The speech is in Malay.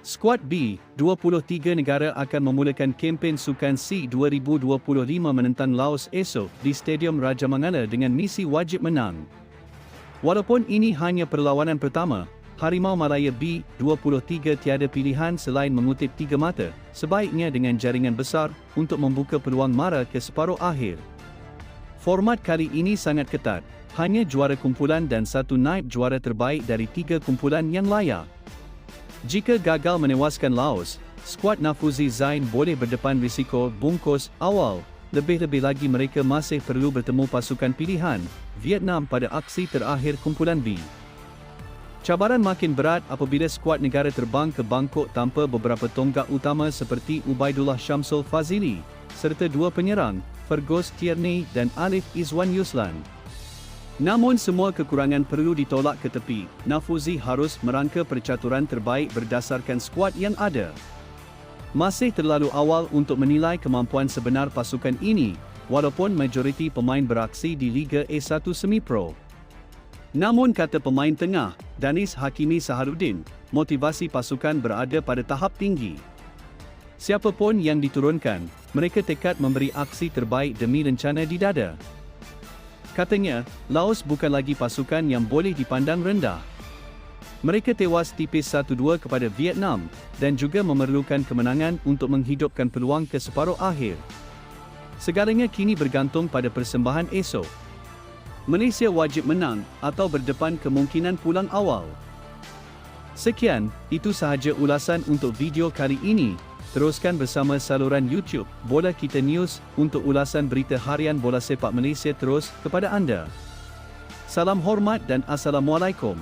Skuad B, 23 negara akan memulakan kempen Sukan C 2025 menentang Laos esok di Stadium Raja Mangala dengan misi wajib menang. Walaupun ini hanya perlawanan pertama, Harimau Malaya B23 tiada pilihan selain mengutip tiga mata, sebaiknya dengan jaringan besar untuk membuka peluang mara ke separuh akhir. Format kali ini sangat ketat, hanya juara kumpulan dan satu naib juara terbaik dari tiga kumpulan yang layak. Jika gagal menewaskan Laos, skuad Nafuzi Zain boleh berdepan risiko bungkus awal. Lebih-lebih lagi mereka masih perlu bertemu pasukan pilihan, Vietnam pada aksi terakhir kumpulan B. Cabaran makin berat apabila skuad negara terbang ke Bangkok tanpa beberapa tonggak utama seperti Ubaidullah Syamsul Fazili, serta dua penyerang, Fergus Tierney dan Alif Izwan Yuslan. Namun semua kekurangan perlu ditolak ke tepi. Nafuzi harus merangka percaturan terbaik berdasarkan skuad yang ada. Masih terlalu awal untuk menilai kemampuan sebenar pasukan ini, walaupun majoriti pemain beraksi di Liga A1 Semi Pro. Namun kata pemain tengah, Danis Hakimi Saharuddin, motivasi pasukan berada pada tahap tinggi. Siapapun yang diturunkan, mereka tekad memberi aksi terbaik demi rencana di dada. Katanya, Laos bukan lagi pasukan yang boleh dipandang rendah. Mereka tewas tipis 1-2 kepada Vietnam dan juga memerlukan kemenangan untuk menghidupkan peluang ke separuh akhir. Segalanya kini bergantung pada persembahan esok. Malaysia wajib menang atau berdepan kemungkinan pulang awal. Sekian, itu sahaja ulasan untuk video kali ini. Teruskan bersama saluran YouTube Bola Kita News untuk ulasan berita harian bola sepak Malaysia terus kepada anda. Salam hormat dan Assalamualaikum.